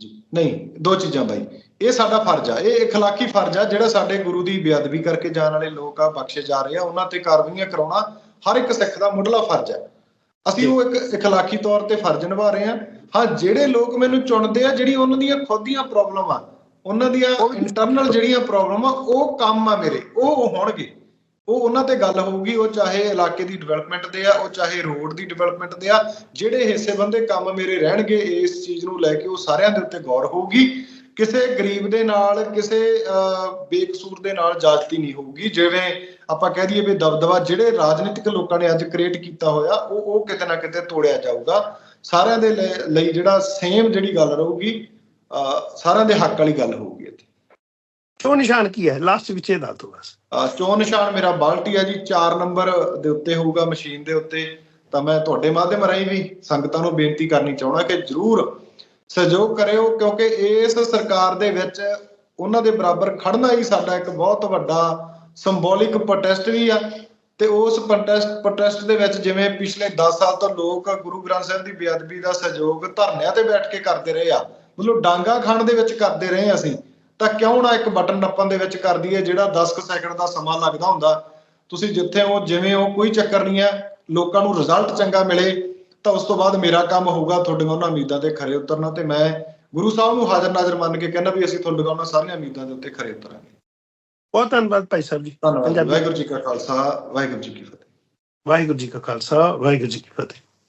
ਜੀ ਨਹੀਂ ਦੋ ਚੀਜ਼ਾਂ ਬਾਈ ਇਹ ਸਾਡਾ ਫਰਜ਼ ਆ ਇਹ اخلاقی ਫਰਜ਼ ਆ ਜਿਹੜਾ ਸਾਡੇ ਗੁਰੂ ਦੀ ਬੇਅਦਬੀ ਕਰਕੇ ਜਾਣ ਵਾਲੇ ਲੋਕ ਆ ਬਖਸ਼ੇ ਜਾ ਰਹੇ ਆ ਉਹਨਾਂ ਤੇ ਕਾਰਵਾਈਆਂ ਕਰਾਉਣਾ ਹਰ ਇੱਕ ਸਿੱਖ ਦਾ ਮੁੱਢਲਾ ਫਰਜ਼ ਆ ਅਸੀਂ ਉਹ ਇੱਕ اخلاقی ਤੌਰ ਤੇ ਫਰਜ਼ ਨਿਭਾ ਰਹੇ ਆ ਹਾਂ ਜਿਹੜੇ ਲੋਕ ਮੈਨੂੰ ਚੁਣਦੇ ਆ ਜਿਹੜੀ ਉਹਨਾਂ ਦੀਆਂ ਖੁਦ ਦੀਆਂ ਪ੍ਰੋਬਲਮ ਆ ਉਹਨਾਂ ਦੀਆਂ ਇੰਟਰਨਲ ਜਿਹੜੀਆਂ ਪ੍ਰੋਬਲਮ ਆ ਉਹ ਕੰਮ ਆ ਮੇਰੇ ਉਹ ਹੋਣਗੇ ਉਹ ਉਹਨਾਂ ਤੇ ਗੱਲ ਹੋਊਗੀ, ਉਹ ਚਾਹੇ ਇਲਾਕੇ ਦੀ ਡਿਵੈਲਪਮੈਂਟ ਦੇ ਆ, ਉਹ ਚਾਹੇ ਰੋਡ ਦੀ ਡਿਵੈਲਪਮੈਂਟ ਦੇ ਆ, ਜਿਹੜੇ ਹਿੱਸੇ ਬੰਦੇ ਕੰਮ ਮੇਰੇ ਰਹਿਣਗੇ, ਇਸ ਚੀਜ਼ ਨੂੰ ਲੈ ਕੇ ਉਹ ਸਾਰਿਆਂ ਦੇ ਉੱਤੇ ਗੌਰ ਹੋਊਗੀ। ਕਿਸੇ ਗਰੀਬ ਦੇ ਨਾਲ, ਕਿਸੇ ਬੇਕਸੂਰ ਦੇ ਨਾਲ ਜਾਜ਼ਤੀ ਨਹੀਂ ਹੋਊਗੀ। ਜਿਵੇਂ ਆਪਾਂ ਕਹਿ ਦਈਏ ਵੀ ਦਬਦਬਾ, ਜਿਹੜੇ ਰਾਜਨੀਤਿਕ ਲੋਕਾਂ ਨੇ ਅੱਜ ਕ੍ਰੀਏਟ ਕੀਤਾ ਹੋਇਆ, ਉਹ ਉਹ ਕਿਤੇ ਨਾ ਕਿਤੇ ਤੋੜਿਆ ਜਾਊਗਾ। ਸਾਰਿਆਂ ਦੇ ਲਈ- ਲਈ ਜਿਹੜਾ ਸੇਮ ਜਿਹੜੀ ਗੱਲ ਰਹੂਗੀ ਸਾਰਿਆਂ ਦੇ ਹੱਕ ਵਾਲੀ ਗੱਲ ਹੋਊਗੀ। ਇੱਥੇ ਨਿਸ਼ਾਨ ਕੀ ਹੈ? ਲਾਸਟ ਵਿੱਚ ਇਹ ਦੱਸ ਦਿਓ ਬਸ। ਅਹ ਨਿਸ਼ਾਨ ਮੇਰਾ ਬਾਲਟੀ ਹੈ ਜੀ 4 ਨੰਬਰ ਦੇ ਉੱਤੇ ਹੋਊਗਾ ਮਸ਼ੀਨ ਦੇ ਉੱਤੇ। ਤਾਂ ਮੈਂ ਤੁਹਾਡੇ ਮਾਧਿਅਮ ਰਾਹੀਂ ਵੀ ਸੰਗਤਾਂ ਨੂੰ ਬੇਨਤੀ ਕਰਨੀ ਚਾਹਣਾ ਕਿ ਜਰੂਰ ਸਹਿਯੋਗ ਕਰਿਓ, ਕਿਉਂਕਿ ਇਸ ਸਰਕਾਰ ਦੇ ਵਿੱਚ ਉਹਨਾਂ ਦੇ ਬਰਾਬਰ ਖੜਨਾ ਹੀ ਸਾਡਾ ਇੱਕ ਬਹੁਤ ਵੱਡਾ ਸਿੰਬੋਲਿਕ ਪ੍ਰੋਟੈਸਟ ਵੀ ਆ। ਤੇ ਉਸ ਪ੍ਰੋਟੈਸਟ ਪ੍ਰੋਟੈਸਟ ਦੇ ਵਿੱਚ ਜਿਵੇਂ ਪਿਛਲੇ 10 ਸਾਲ ਤੋਂ ਲੋਕ ਗੁਰੂ ਗ੍ਰੰਥ ਸਾਹਿਬ ਦੀ ਬੇਅਦਬੀ ਦਾ ਸਹਿਯੋਗ ਧਰਨਿਆਂ ਤੇ ਬੈਠ ਕੇ ਕਰਦੇ ਰਹੇ ਆ। ਮਤਲਬ ਡਾਂਗਾ ਖਾਣ ਦੇ ਵਿੱਚ ਕਰਦੇ ਰਹੇ ਅਸੀਂ। ਤਾਂ ਕਿਉਂ ਨਾ ਇੱਕ ਬਟਨ ਨੱਪਣ ਦੇ ਵਿੱਚ ਕਰ ਦਈਏ ਜਿਹੜਾ 10 ਕੁ ਸੈਕਿੰਡ ਦਾ ਸਮਾਂ ਲੱਗਦਾ ਹੁੰਦਾ। ਤੁਸੀਂ ਜਿੱਥੇ ਹੋ ਜਿਵੇਂ ਹੋ ਕੋਈ ਚੱਕਰ ਨਹੀਂ ਹੈ। ਲੋਕਾਂ ਨੂੰ ਰਿਜ਼ਲਟ ਚੰਗਾ ਮਿਲੇ ਤਾਂ ਉਸ ਤੋਂ ਬਾਅਦ ਮੇਰਾ ਕੰਮ ਹੋਊਗਾ। ਤੁਹਾਡੀਆਂ ਉਹਨਾਂ ਉਮੀਦਾਂ ਤੇ ਖਰੇ ਉਤਰਨਾ ਤੇ ਮੈਂ ਗੁਰੂ ਸਾਹਿਬ ਨੂੰ ਹਾਜ਼ਰ ਨਾਜ਼ਰ ਮੰਨ ਕੇ ਕਹਿੰਦਾ ਵੀ ਅਸੀਂ ਤੁਹਾਡੀਆਂ ਉਹਨਾਂ ਸਾਰੀਆਂ ਉਮੀਦਾਂ ਦੇ ਉੱਤੇ ਖਰੇ ਉਤਰਾਂਗੇ। ਬਹੁਤ ਧੰਨਵਾਦ ਭਾਈ ਸਾਹਿਬ ਜੀ। ਧੰਨਵਾਦ। ਵਾਹਿਗੁਰੂ ਜੀ ਕਾ ਖਾਲਸਾ ਵਾਹਿਗੁਰੂ ਜੀ ਕੀ ਫਤਿਹ। ਵਾਹਿਗੁਰੂ ਜੀ ਕਾ ਖਾਲਸਾ ਵਾਹਿਗੁਰੂ ਜੀ ਕੀ ਫਤਿਹ।